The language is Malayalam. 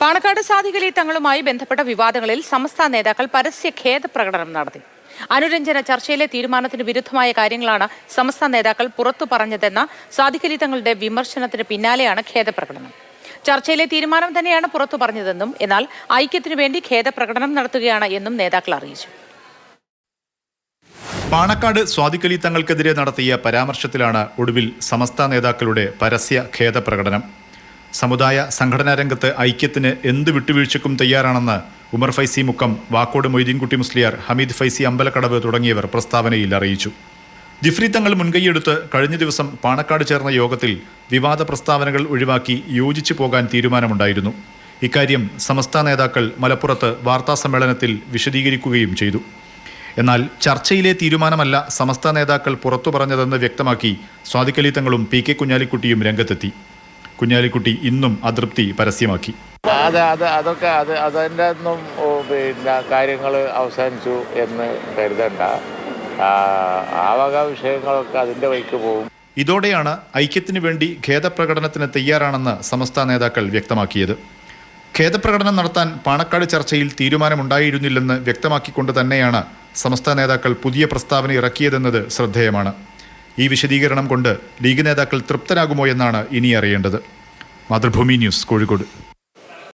പാണക്കാട് സാധികളിൽ തങ്ങളുമായി ബന്ധപ്പെട്ട വിവാദങ്ങളിൽ സമസ്ത നേതാക്കൾ പരസ്യ ഖേദ പ്രകടനം നടത്തി. അനുരഞ്ജന ചർച്ചയിലെ തീരുമാനത്തിന് വിരുദ്ധമായ കാര്യങ്ങളാണ് സമസ്ത നേതാക്കൾ പുറത്തു പറഞ്ഞതെന്ന സാധികലി തങ്ങളുടെ വിമർശനത്തിന് പിന്നാലെയാണ് ഖേദപ്രകടനം ചർച്ചയിലെ തീരുമാനം തന്നെയാണ് പുറത്തു പറഞ്ഞതെന്നും എന്നാൽ ഐക്യത്തിനു വേണ്ടി ഖേദപ്രകടനം നടത്തുകയാണ് എന്നും നേതാക്കൾ അറിയിച്ചു. പാണക്കാട് സ്വാതികലി തങ്ങൾക്കെതിരെ നടത്തിയ പരാമർശത്തിലാണ് ഒടുവിൽ സമസ്ത നേതാക്കളുടെ പരസ്യ ഖേദപ്രകടനം സമുദായ സംഘടനാ രംഗത്ത് ഐക്യത്തിന് എന്ത് വിട്ടുവീഴ്ചയ്ക്കും തയ്യാറാണെന്ന് ഉമർ ഫൈസി മുക്കം വാക്കോട് മൊയ്തീൻകുട്ടി മുസ്ലിയാർ ഹമീദ് ഫൈസി അമ്പലക്കടവ് തുടങ്ങിയവർ പ്രസ്താവനയിൽ അറിയിച്ചു. ജിഫ്രി തങ്ങൾ മുൻകൈയെടുത്ത് കഴിഞ്ഞ ദിവസം പാണക്കാട് ചേർന്ന യോഗത്തിൽ വിവാദ പ്രസ്താവനകൾ ഒഴിവാക്കി യോജിച്ചു പോകാൻ തീരുമാനമുണ്ടായിരുന്നു. ഇക്കാര്യം സമസ്ത നേതാക്കൾ മലപ്പുറത്ത് വാർത്താസമ്മേളനത്തിൽ വിശദീകരിക്കുകയും ചെയ്തു. എന്നാൽ ചർച്ചയിലെ തീരുമാനമല്ല സമസ്ത നേതാക്കൾ പുറത്തു പറഞ്ഞതെന്ന് വ്യക്തമാക്കി സ്വാതികലി തങ്ങളും പി കെ കുഞ്ഞാലിക്കുട്ടിയും രംഗത്തെത്തി. കുഞ്ഞാലിക്കുട്ടി ഇന്നും അതൃപ്തി പരസ്യമാക്കി. അത് അത് അതൊക്കെ അത് അതിന്റെ ഒന്നും പിന്നെ കാര്യങ്ങൾ അവസാനിച്ചു എന്ന് കരുതണ്ട. ആ വക വിഷയങ്ങളൊക്കെ അതിന്റെ വഴിക്ക് പോകും. ഇതോടെയാണ് ഐക്യത്തിനു വേണ്ടി ഖേദപ്രകടനത്തിന് തയ്യാറാണെന്ന് സമസ്ത നേതാക്കൾ വ്യക്തമാക്കിയത്. ഖേദപ്രകടനം നടത്താൻ പാണക്കാട് ചർച്ചയിൽ തീരുമാനമുണ്ടായിരുന്നില്ലെന്ന് വ്യക്തമാക്കിക്കൊണ്ട് തന്നെയാണ് സമസ്ത നേതാക്കൾ പുതിയ പ്രസ്താവന ഇറക്കിയതെന്നത് ശ്രദ്ധേയമാണ്. ഈ വിശദീകരണം കൊണ്ട് ലീഗ് നേതാക്കൾ തൃപ്തരാകുമോ എന്നാണ് ഇനി അറിയേണ്ടത്. മാതൃഭൂമി ന്യൂസ് കോഴിക്കോട്.